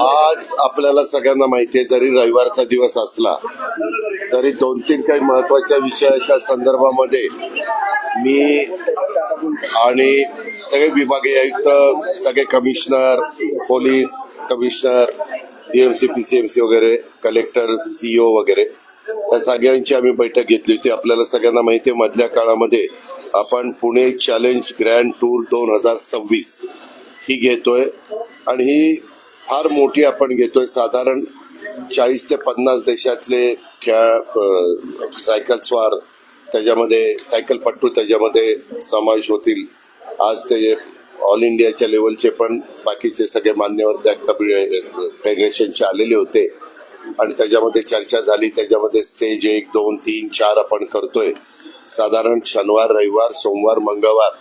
आज आपल्याला सगळ्यांना माहिती आहे जरी रविवारचा दिवस असला तरी दोन तीन काही महत्त्वाच्या विषयाच्या संदर्भामध्ये मी आणि सगळे विभागीय आयुक्त सगळे commissioner police commissioner PMC PCMC वगैरे कलेक्टर सीईओ वगैरे या सगळ्यांची आम्ही बैठक घेतली होती. आपल्याला सगळ्यांना माहिती आहे मधल्या काळामध्ये आपण पुणे चॅलेंज ग्रँड टूर दोन हजार सव्वीस ही घेतोय. आणि ही फार मोठी आपण घेतोय. साधारण चाळीस ते पन्नास देशातले खेळ सायकलस्वार सायकल स्वार त्याच्यामध्ये सायकलपट्टू त्याच्यामध्ये समावेश होतील. आज ते ऑल इंडियाच्या लेवलचे पण बाकीचे सगळे मान्यवर त्या फेडरेशनचे आलेले होते. आणि त्याच्यामध्ये चर्चा झाली त्याच्यामध्ये स्टेज एक दोन तीन चार आपण करतोय. साधारण शनिवार रविवार सोमवार मंगळवार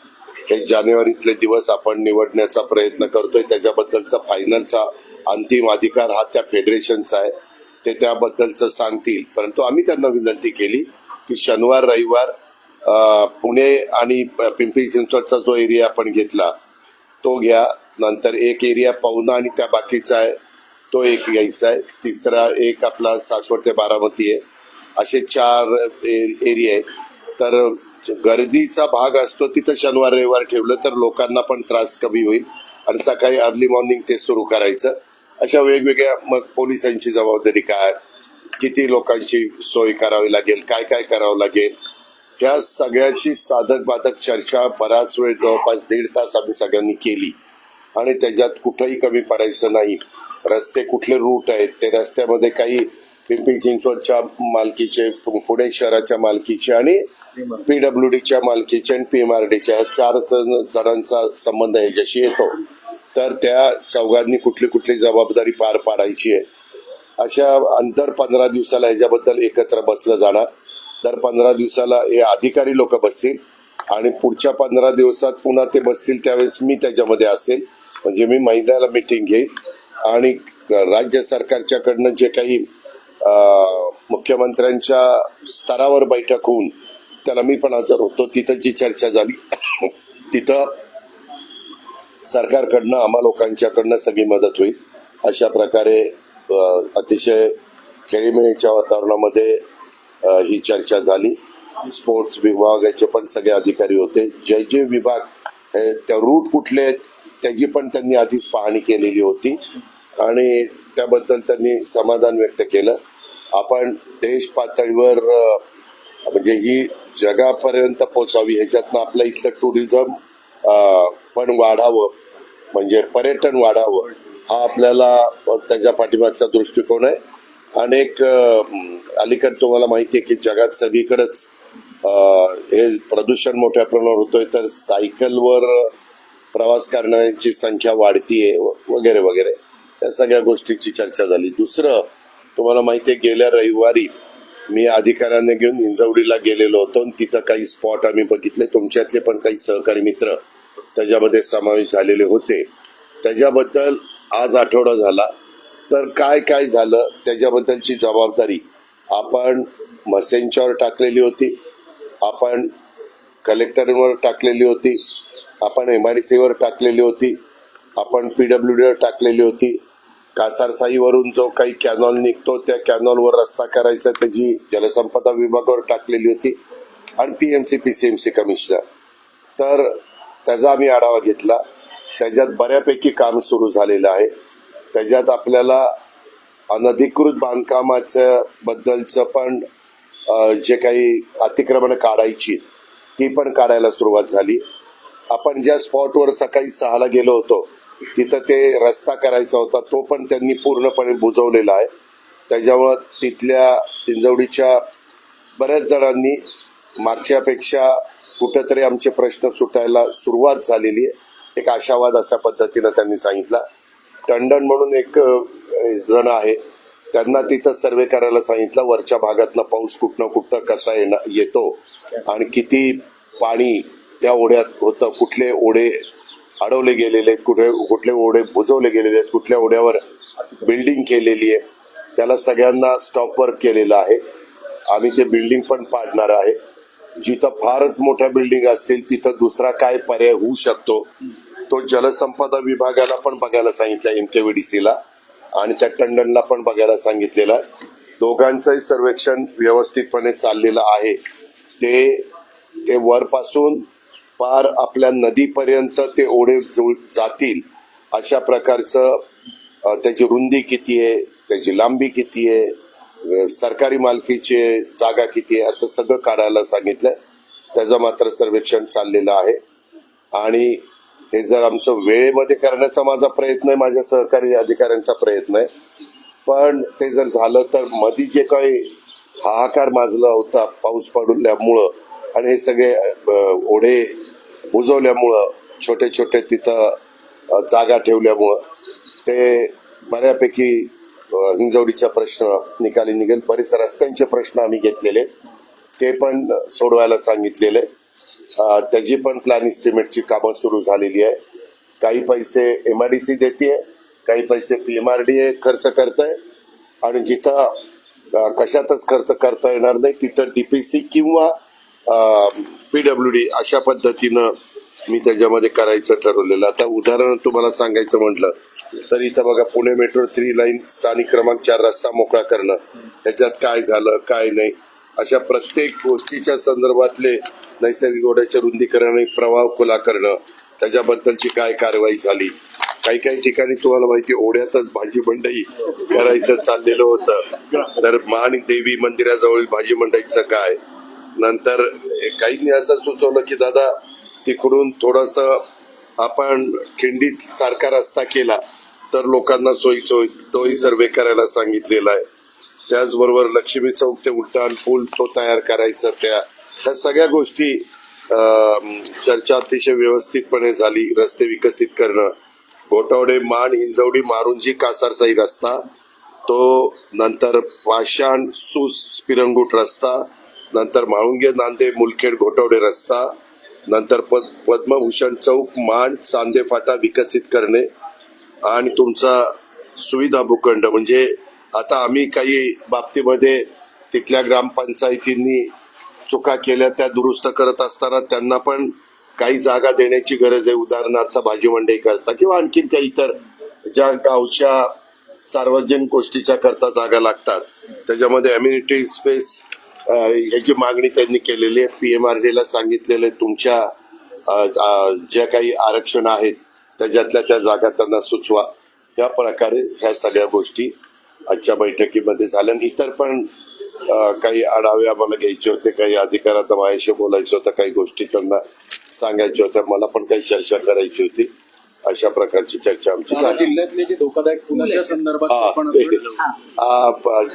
हे जानेवारीतले दिवस आपण निवडण्याचा प्रयत्न करतोय. त्याच्याबद्दलचा फायनलचा अंतिम अधिकार हा त्या फेडरेशनचा आहे. ते त्याबद्दलचं सांगतील. परंतु आम्ही त्यांना विनंती केली की शनिवार रविवार पुणे आणि पिंपरी चिंचवडचा जो एरिया आपण घेतला तो घ्या. नंतर एक एरिया पवना आणि त्या बाकीचा आहे. तो एक घ्यायचा आहे. तिसरा एक आपला सासवड ते बारामती आहे. असे चार एरिया आहे तर गर्दीचा भाग असतो तिथं शनिवार रविवार ठेवलं तर लोकांना पण त्रास कमी होईल. आणि सकाळी अर्ली मॉर्निंग ते सुरू करायचं. अशा वेगवेगळ्या मग पोलिसांची जबाबदारी काय किती लोकांची सोय करावी लागेल? काय काय करावं लागेल? ह्या सगळ्याची साधक बाधक चर्चा बराच वेळ जवळपास दीड तास आम्ही सगळ्यांनी केली. आणि त्याच्यात कुठंही कमी पडायचं नाही. रस्ते कुठले रूट आहेत? ते रस्त्यामध्ये काही पिंपरी चिंचवडच्या मालकीचे पु- पुणे शहराच्या मालकीचे आणि पीडब्ल्यू डीच्या मालकीचे आणि पीएमआरडीच्या चार जण- जणांचा संबंध ह्याच्याशी येतो. तर त्या चौघांनी कुठली कुठली जबाबदारी पार पाडायची आहे? अशा अंतर पंधरा दिवसाला ह्याच्याबद्दल एकत्र बसलं जाणार. दर पंधरा दिवसाला हे अधिकारी लोक बसतील आणि पुढच्या पंधरा दिवसात पुन्हा ते बसतील त्यावेळेस मी त्याच्यामध्ये असेल. म्हणजे मी महिन्याला मिटिंग घेईन आणि राज्य सरकारच्याकडनं जे काही मुख्यमंत्र्यांच्या स्तरावर बैठक होऊन त्याला मी पण हजर होतो तिथं जी चर्चा झाली तिथं सरकारकडनं आम्हा लोकांच्याकडनं सगळी मदत होईल. अशा प्रकारे अतिशय खेळीमेळीच्या वातावरणामध्ये ही चर्चा झाली. स्पोर्ट्स विभागाचे पण सगळे अधिकारी होते. जे जे विभाग हे त्या रूट कुठले आहेत त्याची पण त्यांनी आधीच पाहणी केलेली होती. आणि त्याबद्दल त्यांनी समाधान व्यक्त केलं. आपण देश पातळीवर म्हणजे ही जगापर्यंत पोचावी ह्याच्यातनं आपलं इथलं टुरिझम पण वाढावं म्हणजे पर्यटन वाढावं हा आपल्याला त्याच्या पाठिंबाचा दृष्टिकोन आहे. अनेक अलीकडे तुम्हाला माहिती आहे की जगात सगळीकडेच हे प्रदूषण मोठ्या प्रमाणावर होतोय तर सायकलवर प्रवास करणाऱ्यांची संख्या वाढतीये व- वगैरे वगैरे. या सगळ्या गोष्टीची चर्चा झाली. दुसरं तुम्हाला माहिती आहे गेल्या रविवारी मी अधिकाऱ्यांना घेऊन हिंजवडीला गेलेलो होतो तिथं काही स्पॉट आम्ही बघितले. तुमच्यातले पण काही सहकारी मित्र त्याच्यामध्ये समावेश झालेले होते. त्याच्याबद्दल आज आठवडा झाला. तर काय काय झालं? त्याच्याबद्दलची जबाबदारी आपण मसेंच्यावर टाकलेली होती. आपण कलेक्टरवर टाकलेली होती. आपण एम आय सीवर टाकलेली होती. आपण पीडब्ल्यू डीवर टाकलेली होती. कासारसाईवरून जो काही कॅनॉल निघतो त्या कॅनॉलवर रस्ता करायचा त्याची जलसंपदा विभागावर टाकलेली होती. आणि P M C P C M C commissioner. तर त्याचा आम्ही आढावा घेतला. त्याच्यात बऱ्यापैकी काम सुरू झालेलं आहे. त्याच्यात आपल्याला अनधिकृत बांधकामाचं बद्दलचं पण जे काही अतिक्रमण काढायची ती पण काढायला सुरुवात झाली. आपण ज्या स्पॉटवर सकाळी सहाला गेलो होतो तिथं ते रस्ता करायचा होता तो पण त्यांनी पूर्णपणे बुजवलेला आहे. त्याच्यामुळं तिथल्या पिंजवडीच्या बऱ्याच जणांनी मागच्यापेक्षा कुठंतरी आमचे प्रश्न सुटायला सुरुवात झालेली आहे. एक आशावाद अशा पद्धतीनं त्यांनी सांगितला. टंडन म्हणून एक जण आहे त्यांना तिथं सर्वे करायला सांगितलं वरच्या भागातनं पाऊस कुठनं कुठं कसा येणार येतो आणि किती पाणी त्या ओढ्यात होतं कुठले ओढे अडवले गेलेले आहेत कुठे कुठले ओढे बुजवले गेलेले आहेत कुठल्या ओढ्यावर बिल्डिंग केलेली आहे त्याला सगळ्यांना स्टॉप वर्क केलेलं आहे. आम्ही ते बिल्डिंग पण पाडणार आहे. जिथं फारच मोठ्या बिल्डिंग असतील तिथं दुसरा काय पर्याय होऊ शकतो? तो जलसंपदा विभागाला पण बघायला सांगितलं एमकेव्हीडीसीला आणि त्या टंडनला पण बघायला सांगितलेलं आहे. दोघांचंही सर्वेक्षण व्यवस्थितपणे चाललेलं आहे. ते ते वरपासून पार आपल्या नदीपर्यंत ते ओढे जुळ- जातील. अशा प्रकारचं त्याची रुंदी किती आहे त्याची लांबी किती आहे सरकारी मालकीची जागा किती आहे असं सगळं काढायला सांगितलं. त्याचं मात्र सर्वेक्षण चाललेलं आहे. आणि हे जर आमचं वेळेमध्ये करण्याचा माझा प्रयत्न आहे माझ्या सहकारी अधिकाऱ्यांचा प्रयत्न आहे पण ते जर झालं तर मधी जे काही हाहाकार माजला होता पाऊस पडल्यामुळं आणि हे सगळे ओढे बुजवल्यामुळं छोटे छोटे तिथं जागा ठेवल्यामुळं ते बऱ्यापैकी हिंजवडीचा प्रश्न निकाली निघेल. बरेच रस्त्यांचे प्रश्न आम्ही घेतलेले. ते पण सोडवायला सांगितलेले. त्याची पण प्लॅन इस्टिमेटची कामं सुरू झालेली आहे. काही पैसे एमआयडीसी देते काही पैसे पीएमआरडीए खर्च करत आहे आणि जिथं कशातच खर्च करता येणार नाही तिथं डीपीसी किंवा पीडब्ल्यू डी अशा पद्धतीनं मी त्याच्यामध्ये करायचं ठरवलेलं. आता उदाहरण तुम्हाला सांगायचं म्हटलं तर इथं बघा पुणे मेट्रो थ्री लाईन स्थानिक क्रमांक चार रस्ता मोकळा करणं. त्याच्यात काय झालं काय नाही? अशा प्रत्येक गोष्टीच्या संदर्भातले नैसर्गिक ओढ्याचे रुंदीकरण आणि प्रवाह खुला करणं त्याच्याबद्दलची काय कारवाई झाली? काही काही ठिकाणी तुम्हाला माहिती ओढ्यातच भाजी मंडई करायचं चाललेलं होतं. तर मान देवी मंदिराजवळील भाजी मंडईचं काय? नंतर काहींनी असं सुचवलं की दादा तिकडून थोडस आपण खिंडीत सारखा रस्ता केला तर लोकांना सोयीचं होईल तोही सर्वे करायला सांगितलेला आहे. त्याचबरोबर लक्ष्मी चौक ते उड्डाण पूल तो तयार करायचा त्या ह्या सगळ्या गोष्टी चर्चा अतिशय व्यवस्थितपणे झाली रस्ते विकसित करणं. गोटावडे मान हिंजवडी मारुंजी कासारसाई रस्ता तो नंतर पाषाण सुस पिरंगूट रस्ता नंतर म्हाळुंगे नांदे मुलखेड घोटवडे रस्ता नंतर पद पद्मभूषण चौक मान चांदे फाटा विकसित करणे आणि तुमचा सुविधा भूखंड. म्हणजे आता आम्ही काही बाबतीमध्ये तिथल्या ग्रामपंचायतींनी चुका केल्या त्या दुरुस्त करत असताना त्यांना पण काही जागा देण्याची गरज आहे. उदाहरणार्थ भाजी मंडई करता किंवा आणखीन काही इतर ज्या गावच्या सार्वजनिक गोष्टीच्या करता जागा लागतात. त्याच्यामध्ये अम्युनिटी स्पेस ह्याची मागणी त्यांनी केलेली आहे. पीएमआरडी ला सांगितलेले तुमच्या ज्या काही आरक्षण आहेत त्याच्यातल्या त्या जागा त्यांना सुचवा. या प्रकारे ह्या सगळ्या गोष्टी आजच्या बैठकीमध्ये झाल्या. आणि इतर पण काही आढावे आम्हाला घ्यायचे होते काही अधिकारात माझ्याशी बोलायचं होतं काही गोष्टी त्यांना सांगायच्या होत्या. मला पण काही चर्चा करायची होती. अशा प्रकारची चर्चा आमची जे धोकादायक पुलाच्या संदर्भात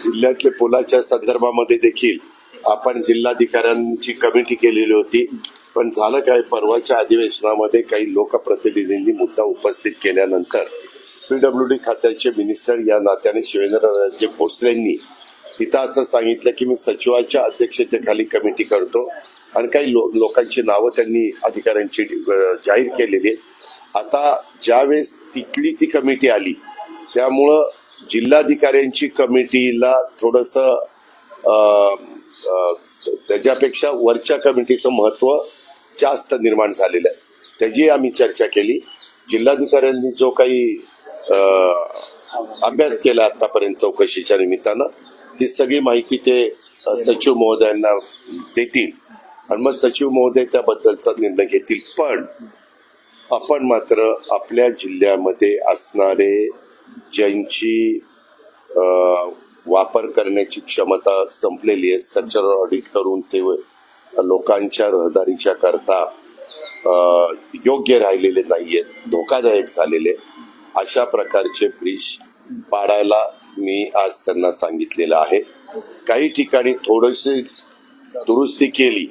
जिल्ह्यातले पुलाच्या संदर्भामध्ये देखील आपण जिल्हाधिकाऱ्यांची कमिटी केलेली होती. पण झालं काय? परवाच्या अधिवेशनामध्ये काही लोकप्रतिनिधींनी मुद्दा उपस्थित केल्यानंतर पीडब्ल्यू डी खात्याचे मिनिस्टर या नात्याने शिवेंद्रराजे भोसलेंनी तिथं असं सांगितलं की मी सचिवाच्या अध्यक्षतेखाली कमिटी करतो आणि काही लो- लोकांची नावं त्यांनी अधिकाऱ्यांची जाहीर केलेली आहेत. आता ज्यावेळेस तिथली ती कमिटी आली त्यामुळं जिल्हाधिकाऱ्यांची कमिटीला थोडस त्याच्यापेक्षा वरच्या कमिटीचं महत्त्व जास्त निर्माण झालेलं आहे. त्याची आम्ही चर्चा केली. जिल्हाधिकाऱ्यांनी जो काही अभ्यास केला आतापर्यंत चौकशीच्या निमित्तानं ती सगळी माहिती ते सचिव महोदयांना देतील. आणि मग सचिव महोदय त्याबद्दलचा निर्णय घेतील. पण आपण मात्र आपल्या जिल्ह्यामध्ये असणारे ज्यांची वापर करण्याची क्षमता संपलेली आहे. स्ट्रक्चरल ऑडिट करून ते लोकांच्या रहदारीच्या करता योग्य राहिलेले नाहीयेत धोकादायक झालेले. अशा प्रकारचे ब्रिज पाडायला मी आज त्यांना सांगितलेलं आहे. काही ठिकाणी थोडीशी दुरुस्ती केली.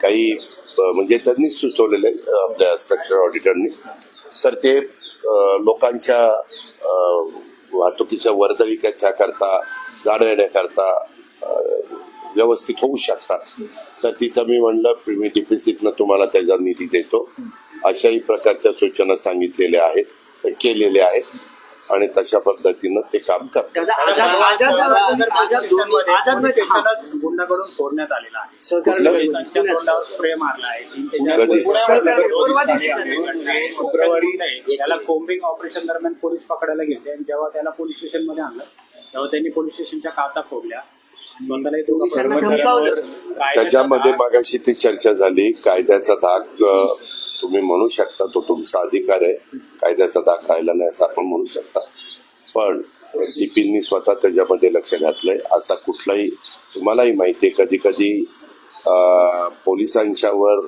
काही म्हणजे त्यांनीच सुचवलेले आपल्या स्ट्रक्चर ऑडिटरनी तर ते लोकांच्या वाहतुकीच्या वर्दळीच्या करता जाण्या येण्याकरता अ, व्यवस्थित होऊ शकतात. तर तिथं मी म्हणलं मी डीपीसीतनं तुम्हाला त्याचा निधी देतो. अशाही प्रकारच्या सूचना सांगितलेल्या आहेत केलेल्या आहेत आणि तशा पद्धतीनं ते काम करतात. शुक्रवारी नाही त्याला कोम्बिंग ऑपरेशन दरम्यान पोलीस पकडायला गेले आणि जेव्हा त्याला पोलीस स्टेशनमध्ये आणलं तेव्हा त्यांनी पोलीस स्टेशनच्या काचा फोडल्या. स्वतःलाही दोघं. कायद्याचा त्याच्यामध्ये धाक- मागाशी ती चर्चा झाली. कायद्याचा धाक अ, तुम्ही म्हणू शकता तो तुमचा अधिकार आहे. कायद्याचा धाक राहिला नाही असं आपण म्हणू शकता. पण सीपींनी स्वतः त्याच्यामध्ये लक्ष घातलंय. असा कुठलाही तुम्हालाही माहिती आहे कधी कधी पोलिसांच्यावर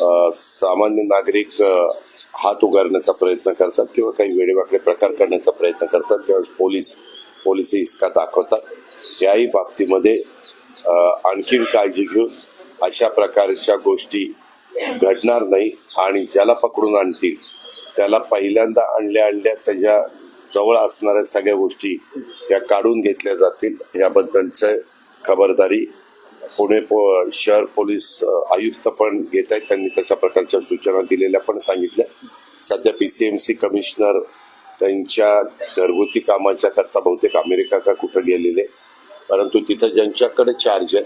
अ, सामान्य नागरिक अ, हात उगारण्याचा प्रयत्न करतात किंवा काही वेडेवाकडे प्रकार करण्याचा प्रयत्न करतात. त्यावेळेस पोलीस पोलीस इसका दाखवतात. याही बाबतीमध्ये आणखीन काळजी घेऊन अशा प्रकारच्या गोष्टी घडणार नाही आणि ज्याला पकडून आणतील त्याला पहिल्यांदा आणल्या आणल्या त्याच्याजवळ असणाऱ्या सगळ्या गोष्टी या काढून घेतल्या जातील. याबद्दलचं खबरदारी पुणे पो- शहर पोलीस आयुक्त पण घेत आहेत त्यांनी तशा प्रकारच्या सूचना दिलेल्या पण सांगितल्या. सध्या पीसीएमसी कमिशनर त्यांच्या घरगुती कामाच्या करता बहुतेक अमेरिका का कुठं गेलेले. परंतु तिथं ज्यांच्याकडे चार्ज आहे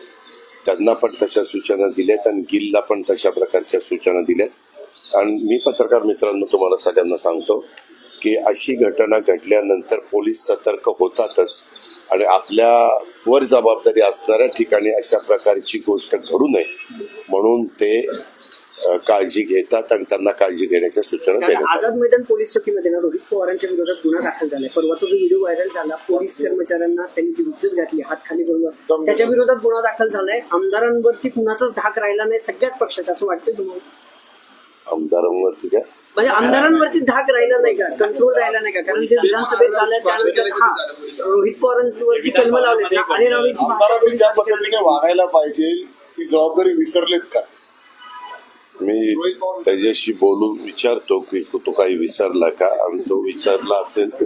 त्यांना पण तशा सूचना दिल्यात आणि गिलला पण तशा प्रकारच्या सूचना दिल्यात. आणि मी पत्रकार मित्रांनो तुम्हाला सगळ्यांना सांगतो की अशी घटना घडल्यानंतर पोलीस सतर्क होतातच आणि आपल्यावर जबाबदारी असणाऱ्या ठिकाणी अशा प्रकारची गोष्ट घडू नये. म्हणून ते काळजी घेतात आणि त्यांना काळजी घेण्याच्या सूचना आझाद मैदान पोलीस चौकीमध्ये ना रोहित पवारांच्या विरोधात गुन्हा दाखल झालाय. परवाचा जो व्हिडिओ व्हायरल झाला पोलीस कर्मचाऱ्यांना त्यांनी जी उज्जत घातली हात खाली बरोबर त्याच्या विरोधात गुन्हा दाखल झालाय. आमदारांवरती कुणाचाच धाक राहिला नाही सगळ्याच पक्षाचा असं वाटतंय तुम्हाला? आमदारांवरती काय म्हणजे आमदारांवरती धाक राहिला नाही का? कंट्रोल राहिला नाही का? कारण जे विधानसभेत झालं त्यानंतर हा रोहित पवारांवरची कलम लावली आणि आमदारांनी ज्या पद्धतीने वागायला पाहिजे ती जबाबदारी विसरलेत का? मी त्याच्याशी बोलून विचारतो की तू तो काही विसरला का? आणि तो विचारला असेल तर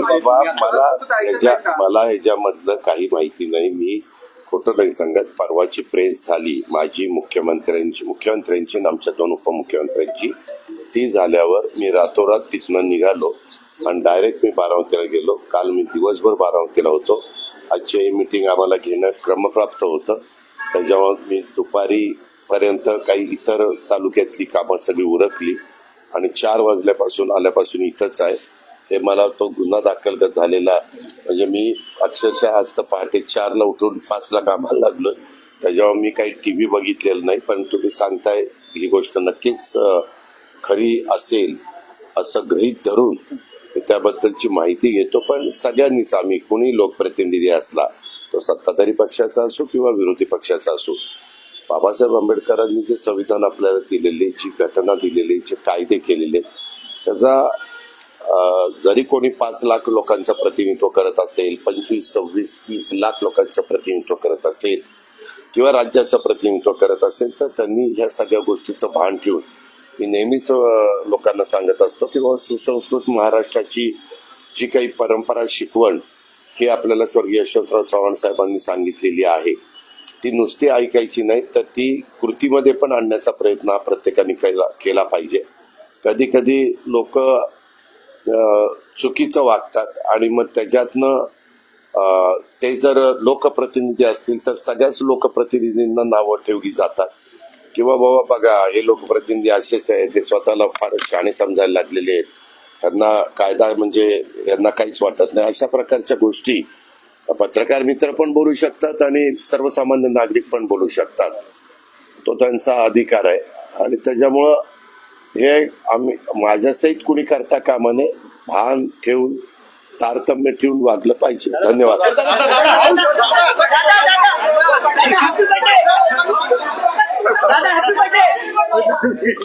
बाबा मला ह्याच्या मला ह्याच्यामधलं काही माहिती नाही. मी खोटं नाही सांगत. परवाची प्रेस झाली माझी मुख्यमंत्र्यांची मुख्यमंत्र्यांची आणि आमच्या दोन उपमुख्यमंत्र्यांची. ती झाल्यावर मी रातोरात तिथनं निघालो आणि डायरेक्ट मी बारामतीला गेलो. काल मी दिवसभर बारामतीला होतो. आजची मीटिंग आम्हाला घेणं क्रमप्राप्त होतं. त्याच्यावर मी दुपारी पर्यंत काही इतर तालुक्यातली कामं सगळी उरकली आणि चार वाजल्यापासून आल्यापासून इथंच आहे. हे मला तो गुन्हा दाखल झालेला म्हणजे मी अक्षरशः आज तर पहाटे चारला उठून पाचला कामाला लागलो. त्याच्यावर मी काही टी व्ही बघितलेलं नाही पण तुम्ही सांगताय ही गोष्ट नक्कीच खरी असेल असं गृहीत धरून त्याबद्दलची माहिती घेतो. पण सगळ्यांनीच आम्ही कुणी लोकप्रतिनिधी असला तो सत्ताधारी पक्षाचा असो किंवा विरोधी पक्षाचा असो बाबासाहेब आंबेडकरांनी जे संविधान आपल्याला दिलेले जी घटना दिलेली जे कायदे केलेले त्याचा जरी कोणी पाच लाख लोकांचं प्रतिनिधित्व करत असेल पंचवीस सव्वीस तीस लाख लोकांचं प्रतिनिधित्व करत असेल किंवा राज्याचं प्रतिनिधित्व करत असेल तर त्यांनी ह्या सगळ्या गोष्टीचं भान ठेवून मी नेहमीच लोकांना सांगत असतो की बाबा सुसंस्कृत महाराष्ट्राची जी काही परंपरा शिकवण हे आपल्याला स्वर्गीय यशवंतराव चव्हाण साहेबांनी सांगितलेली आहे. ती नुसती ऐकायची नाही तर ती कृतीमध्ये पण आणण्याचा प्रयत्न हा प्रत्येकाने केला केला पाहिजे. कधी कधी लोक चुकीचं वागतात आणि मग त्याच्यातनं ते जर लोकप्रतिनिधी असतील तर सगळ्याच लोकप्रतिनिधींना नावं ठेवली जातात. किंवा बाबा बघा हे लोकप्रतिनिधी असेच आहेत ते स्वतःला फार शाणे समजायला लागलेले आहेत. त्यांना कायदा म्हणजे यांना काहीच वाटत नाही. अशा प्रकारच्या गोष्टी पत्रकार मित्र पण बोलू शकतात आणि सर्वसामान्य नागरिक पण बोलू शकतात. तो त्यांचा अधिकार आहे. आणि त्याच्यामुळं हे आम्ही माझ्यासहित कुणी करता कामा नये. भान ठेवून तारतम्य ठेवून वागलं पाहिजे. धन्यवाद. दादा